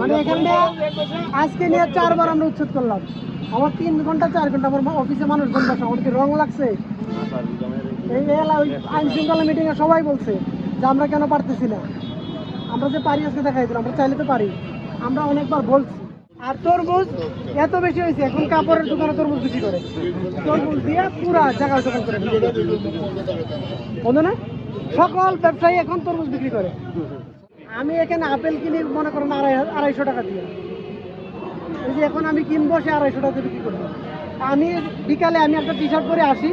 মানে এখানে আজকে নিয়ে চারবার আমরা উচ্ছেদ করলাম। আমার তিন ঘণ্টা, চার ঘণ্টা আমার অফিসে মানুষ ঘণ্টা আমার কি রং লাগছে? এই আইন শৃঙ্খলা মিটিংয়ে সবাই বলছে যে আমরা কেন পারতেছি না। আমরা যে পারি আজকে দেখাই দিলাম, আমরা চাইলে তো পারি। আমরা অনেকবার বলছি। আর তরমুজ এত বেশি হয়েছে, এখন কাপড়ের দোকানে তরমুজ বিক্রি করে। তরমুজ দিয়ে পুরা জায়গা দোকান করে বন্ধু না সকল ব্যবসায়ী এখন তরমুজ বিক্রি করে। আমি এখানে আপেল কিনি মনে করেন আড়াই আড়াইশো টাকা দিয়ে। এই যে এখন আমি কিনবো সে আড়াইশো টাকা দিয়ে বিক্রি করব। আমি বিকালে আমি একটা টি শার্ট পরে আসি।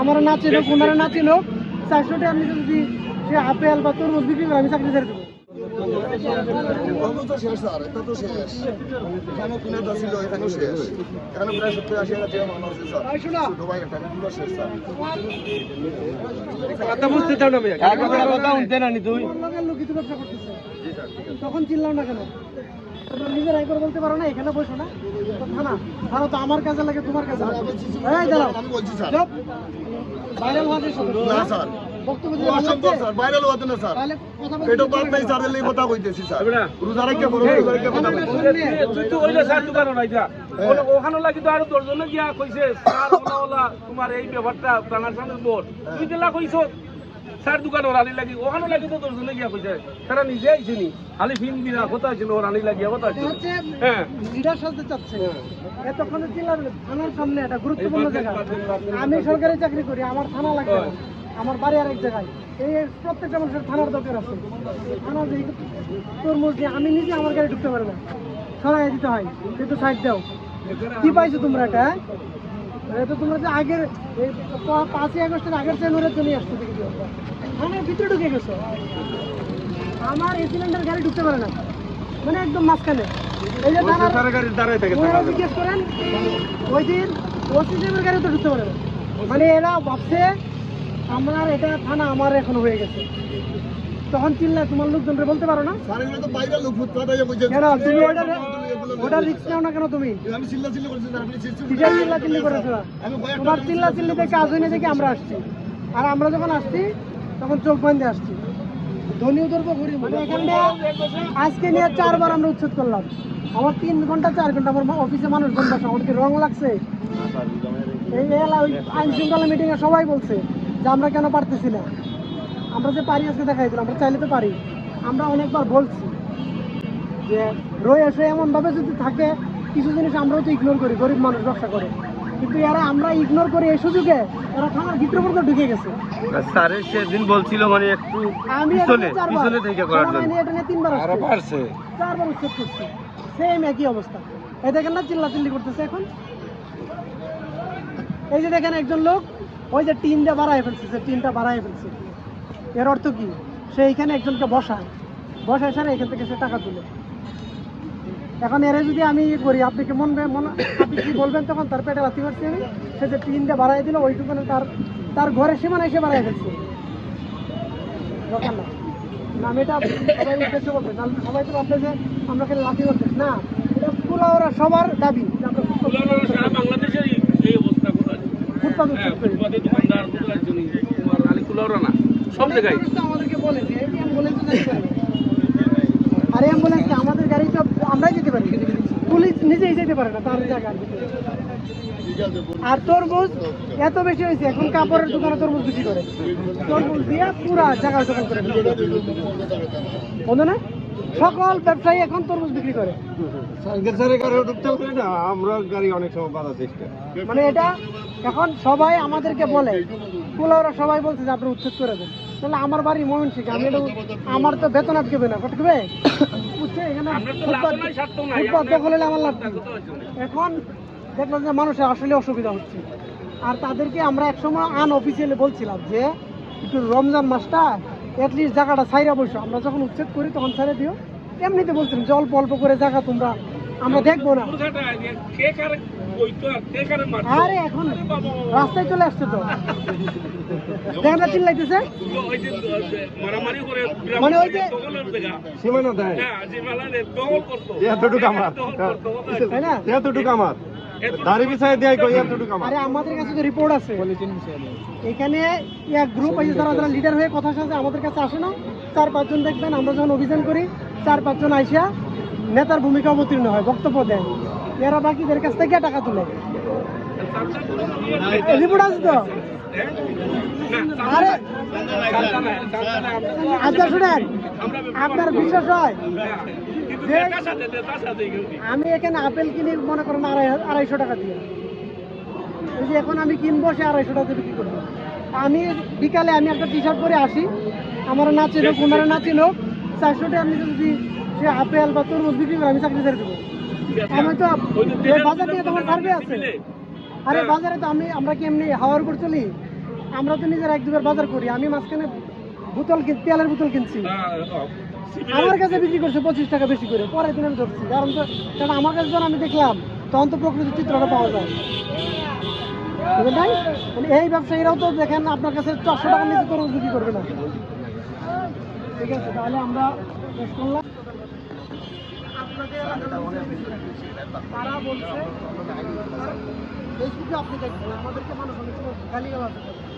আমার না চিনুক ওনারা না চিনুক চারশো টাকা আমি যদি সে আপেল বা তরমুজ বিক্রি করে আমি চাকরি ছেড়ে দেবো। তো শেষ স্যার এটা তো শেষ। এখানে কিনে ছিল এখানেও শেষ। এখানে প্রায় সত্তর আশি হাজার টাকা মানুষ আছে স্যার দুবাই একটা পুরো শেষ স্যার লোকের লোকিত ব্যবসা করতেছে। তখন চিনলাম না কেন? তোমরা নিজেরাই করে বলতে পারো না এখানে বসো না। থানা থানা তো আমার কাজে লাগে তোমার কাজে লাগে। এই দাঁড়াও। আমি বলছি স্যার। ভাইরাল হওয়ার না স্যার। বক্তব্য দিলে ভালো অসম্ভব স্যার। বাইরে লোক না স্যার। তাহলে কথা বলতে এটা বাদ নাই স্যার এই কথা কইতেছি স্যার। রোজা রেখে করো রোজা রেখে কথা আমার কইতেছি সামনে তুই তো ওইটা স্যার দোকানও নাই যা। ওখানে লাগি তো আরও দশজনে গিয়া কইছে স্যার ওলা ওলা তোমার এই ব্যাপারটা ট্রান্সাকশনের বোর্ড তুই দিলা কইছ স্যার দোকান ওর লাগি। ওখানে লাগি তো দশজনে গিয়া কইছে তারা নিজে আইছিনি খালি ফিন বিনা কথা হয়েছিল ওর আনি লাগিয়া কথা এটা হচ্ছে হ্যাঁ। লিডার সাজতে চাচ্ছে। এতক্ষণে চিল্লার থানার সামনে একটা গুরুত্বপূর্ণ জায়গা। আমি সরকারি চাকরি করি আমার থানা লাগবে। না। আমার বাড়ি আরেক জায়গায়। এই প্রত্যেকটা মানুষের থানার দরকার আছে। থানা যে তরমুজ দিয়ে আমি নিজে আমার গাড়ি ঢুকতে পারি না। সরাই দিতে হয়। কিন্তু সাইড দাও। কি পাইছো তোমরা এটা হ্যাঁ? এটা তোমরা যে আগের এই পাঁচই আগস্টের আগের জানুয়ারির জন্যই আসতে দেখি থানার ভিতরে ঢুকে গেছো? আমার এই সিলিন্ডার গাড়ি ঢুকতে পারে না। মানে একদম মাঝখানে। এই যে থানার জিজ্ঞেস করেন ওই দিন ওসি সাহেবের গাড়ি তো ঢুকতে পারে না। মানে এরা ভাবছে আমার এটা থানা আমার এখন হয়ে গেছে। তখন চিল্লা তোমার লোকজনকে বলতে পারো না? কেন? তুমি ওটা ওটা রিক্স নাও না কেন তুমি? চিল্লা চিল্লি করছি আপনি চিল্লি চিল্লা তোমার চিল্লিতে কাজ হয়নি দেখে আমরা আসছি। আর আমরা যখন আসছি তখন চোখ বান্ধে আসছি। ধনী উদর্ব ঘুরি এখানে আজকে নিয়ে চারবার আমরা উচ্ছেদ করলাম। আমার তিন ঘণ্টা চার ঘণ্টা আমার মা- অফিসে মানুষ ঘণ্টা আমার কি রং লাগছে? এই এলা- ওই আইন শৃঙ্খলা মিটিংয়ে সবাই বলছে। যে আমরা কেন পারতেছি না? আমরা যে পারি আজকে দেখাই দিলাম আমরা চাইলে তো পারি। আমরা অনেকবার বলছি যে রয়ে এসে এমনভাবে যদি থাকে কিছু জিনিস আমরাও তো ইগনোর করি গরিব মানুষ ব্যবসা করে। কিন্তু এরা আমরা ইগনোর করি এই সুযোগে এরা থানার ভিতরে পর্যন্ত ঢুকে গেছে। স্যারের সেদিন বলছিল মানে একটু পিছনে চারবার- পিছনে থেকে করার জন্য। এটা নিয়ে তিনবার আসছে পারছে চারবার উচ্ছেদ করছি। সেম একই অবস্থা। এই দেখেন না চিল্লা চিল্লি করতেছে এখন। এই যে দেখেন একজন লোক ওই যে টিনটা বাড়ায় ফেলছে সে টিনটা বাড়ায় ফেলছে। এর অর্থ কি? সে এখানে একজনকে বসায়। বসায় সারে এখান থেকে সে টাকা তুলে। এখন এরে যদি আমি ইয়ে করি, আপনি কি মন মনে আপনি কি বলবেন তখন? তার পেটে লাথি মারছি আমি। সে যে টিনটা বাড়াই দিল, ওইটুকুনে তার তার ঘরের সীমানা এসে বাড়াই ফেলছে। যে আমরা সবার দাবি যে আমরা ফুলানোর সারা বাংলাদেশের এই- এই অবস্থা কোথায় ফুটপাত ফুটপাতে দোকানদার কুলাওরা না সব জায়গায়। আমাদেরকে বলে যে অ্যাম্বুলেন্স আর আমাদের গাড়ি তো আমরাই যেতে পারি। পুলিশ নিজেই যেতে পারে না তার জায়গা আর তরমুজ এত বেশি হয়েছে এখন কাপড়ের দোকানে তরমুজ বিক্রি করে। তরমুজ দিয়ে পুরা জায়গা দোকান করে বন্ধু না? সকল ব্যবসায়ী এখন তরমুজ বিক্রি করে। আমরা গাড়ি অনেক সময় বাধা মানে এটা এখন সবাই আমাদেরকে বলে কুলাওরা সবাই বলছে যে আপনি উচ্ছেদ করে দেন। তাহলে আমার বাড়ি মোহন শিখ আমি এটা আমার তো বেতন আটকেবে না কটকবে বুঝছে এখানে ফুটপাত দখল হলে আমার লাভ? এখন দেখলাম যে মানুষের আসলে অসুবিধা হচ্ছে। আর তাদেরকে আমরা একসময় আন অফিসিয়ালি বলছিলাম যে একটু রমজান মাসটা অ্যাটলিস্ট জায়গাটা ছাইরা বসো। আমরা যখন উচ্ছেদ করি তখন ছাইরা দিও। এমনিতে বলছিলাম যে অল্প অল্প করে জায়গা তোমরা আমরা দেখব না। আর এখন রাস্তায় চলে আসছে তো। চিল্লাইতেছে মানে ওই যে- সীমানা দেয়। হ্যাঁ। এতটুকু আমার? তাই না? এতটুকু আমার। দাড়ি বিছাই দেয় কই এতটুকু আমার। আরে আমাদের কাছে তো রিপোর্ট আছে। এখানে এক গ্রুপ আছে যারা যারা লিডার হয়ে কথা সাথে আমাদের কাছে আসে না। চার পাঁচজন দেখবেন আমরা যখন অভিযান করি চার পাঁচজন আইসা নেতার ভূমিকা অবতীর্ণ হয়, বক্তব্য দেয়। এরা বাকিদের কাছ থেকে টাকা তুলে। রিপোর্ট আছে তো? আচ্ছা শুনেন, আপনার বিশ্বাস হয়? আমি এখানে আপেল কিনি, মনে করেন আড়াই আড়াইশো টাকা দিয়ে। এই যে এখন আমি কিনবো, সে আড়াইশো টাকা বিক্রি করব। আমি বিকালে আমি একটা টি শার্ট পরে আসি। আমার না চিনুক ওনারা চারশো টাকা আমি যদি সে আপেল বা তরমুজ বিক্রি করে আমি চাকরি ছেড়ে দেবো। আমি তো বাজার নিয়ে তোমার সার্ভে আছে। আরে বাজারে তো আমি আমরা কি এমনি হাওয়ার উপর চলি? আমরা তো নিজের এক দুবার বাজার করি। আমি মাঝখানে বোতল তেলের বোতল কিনছি। আমার কাছে বিক্রি করছে পঁচিশ টাকা বেশি করে। পরের দিন আমি ধরছি। কারণ তো কারণ আমার কাছে যখন আমি দেখলাম তখন তো প্রকৃতির চিত্রটা পাওয়া যায়। বুঝলেন ভাই? মানে এই ব্যবসায়ীরাও তো দেখেন আপনার কাছে চারশো টাকার নিচে তরমুজ বিক্রি করবে না। ঠিক আছে তাহলে আমরা শেষ করলাম। তারা বলছে ফেসবুকে আপনি দেখবেন আমাদেরকে মানুষ অনেক সময়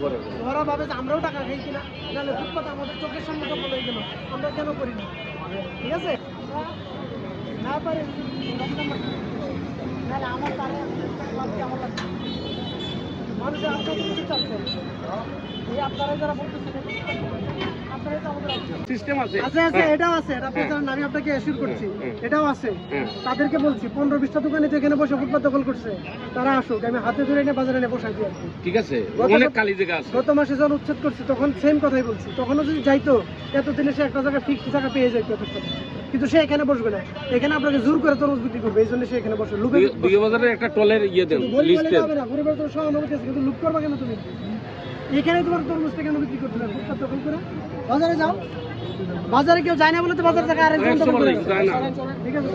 করে। ওরা ভাবে যে আমরাও টাকা খাই কিনা নাহলে ফুটপাত আমাদের চোখের সামনে তো বলে গেল আমরা কেন করি না? ঠিক আছে? না পারে নাহলে আমার তারে আমার মানুষের আপনার চাচ্ছে এই আপনারা যারা বলতেছেন আপনারাই তো আমাদের অপশন সিস্টেম আছে আছে আছে এটাও আছে এটা প্রচারণ আমি আপনাকে অ্যাসিউর করছি। এটাও আছে। তাদেরকে বলছি পনেরো বিশটা দোকানে তো বসে ফুটপাত দখল করছে তারা আসুক আমি হাতে ধরে এনে বাজারে এনে বসাই দিই। ঠিক আছে গত- অনেক কালি জায়গা আছে। গত মাসে যখন উচ্ছেদ করছি তখন সেম কথাই বলছি। তখনও যদি যাইতো এতদিনে সে একটা জায়গায় ফিক্সড টাকা পেয়ে যাইতো কিন্তু সে এখানে বসবে না। এখানে আপনাকে জোর করে তরমুজ বিক্রি করবে এই জন্য সে এখানে বসবে। লুকে দুই- দুই বাজারের একটা টলের ইয়ে দেন লিস্ট দেন। না গরিবের তো সহানুভূতি আছে কিন্তু লুক করবা কেন তুমি? এখানে তোমার তরমুজটা কেন বিক্রি করতে হবে ফুটপাত দখল করে। বাজারে যাও। বাজারে কেউ যায় না বলে তো বাজার থেকে আরেকজন করে। ঠিক আছে।